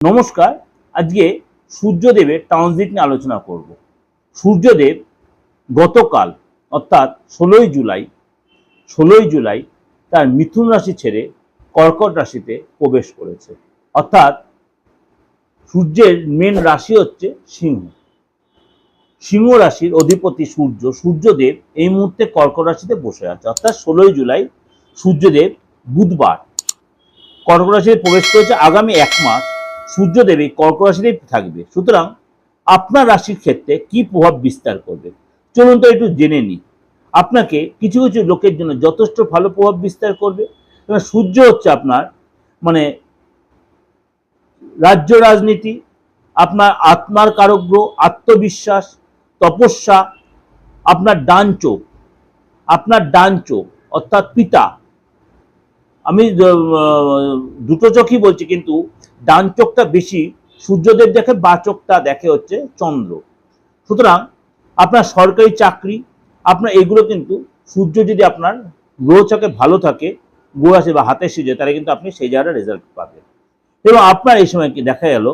নমস্কার, আজকে সূর্যদেবের ট্রানজিট নিয়ে আলোচনা করব। সূর্যদেব গতকাল, অর্থাৎ ষোলোই জুলাই ষোলোই জুলাই তার মিথুন রাশি ছেড়ে কর্কট রাশিতে প্রবেশ করেছে। অর্থাৎ সূর্যের মেন রাশি হচ্ছে সিংহ। সিংহ রাশির অধিপতি সূর্য, সূর্যদেব এই মুহূর্তে কর্কট রাশিতে বসে আছে। অর্থাৎ ষোলোই জুলাই সূর্যদেব বুধবার কর্কট রাশিতে প্রবেশ করেছে আগামী এক মাস সূর্যদেব এই কর্কট রাশিতেই থাকবে। সুতরাং আপনার রাশির ক্ষেত্রে কি প্রভাব বিস্তার করবে? চলুন তো একটু জেনে নিই আপনাকে কিছু কিছু লোকের জন্য যথেষ্ট ভালো প্রভাব বিস্তার করবে। সূর্য হচ্ছে আপনার মানে রাজ্য রাজনীতি, আপনার আত্মার কারগ্র আত্মবিশ্বাস, তপস্যা, আপনার ডান চোখ, আপনার ডান চোখ, অর্থাৎ পিতা। আমি দুটো চোখই বলছি, কিন্তু ডান চোখটা বেশি, সূর্যদেব দেখে বা চোখটা দেখে হচ্ছে চন্দ্র। সুতরাং আপনার সরকারি চাকরি, আপনার এগুলো কিন্তু সূর্য যদি আপনার গ্রহচকে ভালো থাকে, গ্রহ আছে বা হাতে সিজে তাহলে কিন্তু আপনি সেই জায়গাটা রেজাল্ট পাবেন। এবং আপনার এই সময় কি দেখা গেল,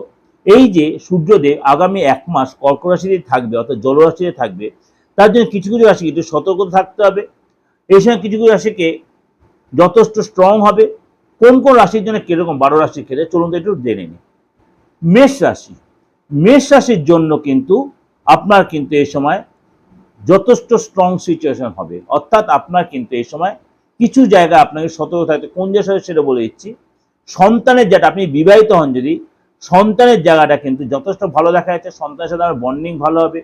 এই যে সূর্যদেব আগামী এক মাস কর্ক রাশিতে থাকবে, অর্থাৎ জলরাশিতে থাকবে, তার জন্য কিছু কিছু রাশি একটু সতর্ক থাকতে হবে। এই সময় কিছু কিছু রাশিকে যথেষ্ট স্ট্রং হবে কোন কোন রাশির জন্য কীরকম বারো রাশির ক্ষেত্রে চলুন তো একটু জেনে নিই। মেষ রাশি, মেষ রাশির জন্য কিন্তু আপনার কিন্তু এই সময় যথেষ্ট স্ট্রং সিচুয়েশন হবে। অর্থাৎ আপনার কিন্তু এই সময় কিছু জায়গায় আপনাকে সতর্ক থাকতে কোন যে সেটা বলে দিচ্ছি। সন্তানের যেটা, আপনি বিবাহিত হন যদি, সন্তানের জায়গাটা কিন্তু যথেষ্ট ভালো দেখা যাচ্ছে। সন্তানের সাথে আমার বন্ডিং ভালো হবে।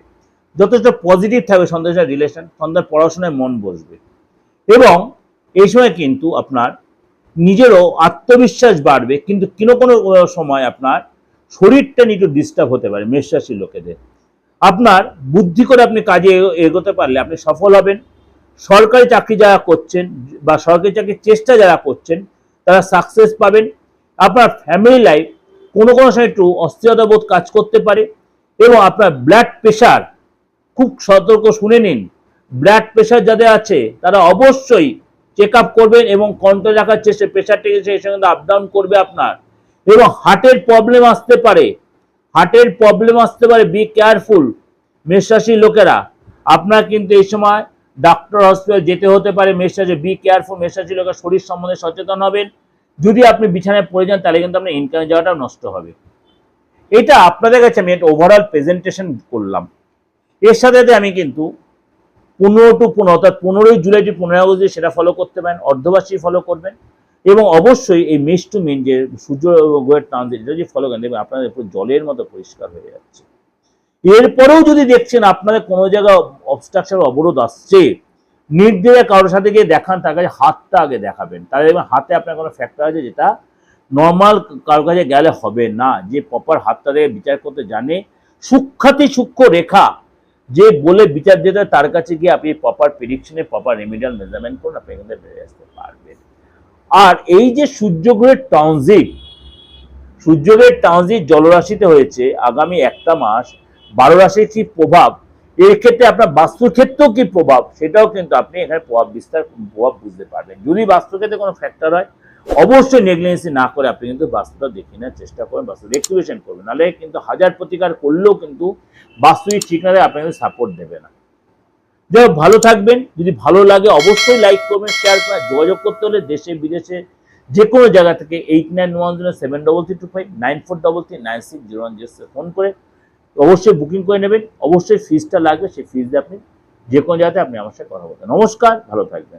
যথেষ্ট পজিটিভ থাকবে সন্তানের সাথে রিলেশন সন্তান পড়াশোনায় মন বসবে। এবং এই সময় কিন্তু আপনার নিজেরও আত্মবিশ্বাস বাড়বে, কিন্তু কোনো কোনো সময় আপনার শরীরটা একটু ডিস্টার্ব হতে পারে মেষরাশির লোকেদের। আপনার বুদ্ধি করে আপনি কাজে এগোতে পারলে আপনি সফল হবেন। সরকারি চাকরি যারা করছেন বা সরকারি চাকরির চেষ্টা যারা করছেন, তারা সাকসেস পাবেন। আপনার ফ্যামিলি লাইফ কোনো কোনো সময় একটু অস্থিরতা বোধ কাজ করতে পারে এবং আপনার ব্লাড প্রেশার খুব সতর্ক শুনে নিন। ব্লাড প্রেশার যাদের আছে, তারা অবশ্যই চেক করবেন এবং কন্ট্রোল রাখার চেষ্টা প্রেশারটিকে সেই সঙ্গে আপ ডাউন করবে আপনার। এবং হার্টের প্রবলেম আসতে পারে। হার্টের প্রবলেম আসতে পারে বি কেয়ারফুল মেষরাশির লোকেরা। আপনার কিন্তু এই সময় ডাক্তার হসপিটাল যেতে হতে পারে মেষরাশি বি কেয়ারফুল মেষরাশির লোকের শরীর সম্বন্ধে সচেতন হবেন। যদি আপনি বিছানায় পড়ে যান, তাহলে কিন্তু আপনার ইনকামের জায়গাটা নষ্ট হবে। এটা আপনাদের কাছে আমি একটা ওভারঅল প্রেজেন্টেশন করলাম। এর সাথে আমি কিন্তু পনেরো টু পনেরো, অর্থাৎ পনেরোই জুলাই টু পনেরোই আগস্ট সেটা ফলো করতে পারেন, অর্ধবার্ষিক ফলো করবেন এবং অবশ্যই এই মেষ টু মেন যে সূর্য গ্রহের ট্রানজিট যদি ফলো করেন, দেখবেন আপনাদের পুরো জলের মতো পরিষ্কার হয়ে যাচ্ছে। এরপরেও যদি দেখছেন আপনাদের কোনো জায়গায় অবস্ট্রাকশন অবরোধ আসছে নির্দেশে কারোর সাথে গিয়ে দেখান, তার কাছে হাতটা আগে দেখাবেন। তাহলে দেখবেন হাতে আপনার কোনো ফ্যাক্টর আছে যেটা নর্মাল কারোর কাছে গেলে হবে না। যে প্রপার হাতটা দিয়ে বিচার করতে জানে, সূক্ষাতি সূক্ষ্ম রেখা যে বলে বিচার দিতে তার কাছে গিয়ে আপনি প্রপার প্রিডিকশনে প্রপার রেমিডিয়াল মেজারমেন্ট করুন, আপনি এখান থেকে বেরিয়ে আসতে পারবেন। আর এই যে সূর্যগ্রহের ট্রানজিট সূর্যগ্রহের ট্রানজিট জলরাশিতে হয়েছে, আগামী একটা মাস বারো রাশির কি প্রভাব? এর ক্ষেত্রে আপনার বাস্তুর ক্ষেত্রেও কি প্রভাব? সেটাও কিন্তু আপনি এখানে প্রভাব বিস্তার, প্রভাব বুঝতে পারবেন। যদি বাস্তু ক্ষেত্রে কোনো ফ্যাক্টর হয় অবশ্যই নেগলিজেন্সি না করে আপনি কিন্তু বাস্তুটা দেখে নেওয়ার চেষ্টা করবেন বাস্তু রেক্টিভেশন করবেন। নাহলে কিন্তু হাজার প্রতিকার করলেও কিন্তু বাস্তু ঠিক না হলে আপনাকে সাপোর্ট দেবে না। যাই ভালো থাকবেন। যদি ভালো লাগে অবশ্যই লাইক করবেন শেয়ার করবেন যোগাযোগ করতে হলে দেশে, বিদেশে যে কোনো জায়গা থেকে eight nine one zero seven double three two five nine four double three nine six zero one zero phone করে অবশ্যই বুকিং করে নেবেন। অবশ্যই ফিজটা লাগবে, সেই ফিজ দিয়ে আপনি যে কোনো জায়গাতে আপনি আমার সাথে কথা বলতেন নমস্কার, ভালো থাকবেন।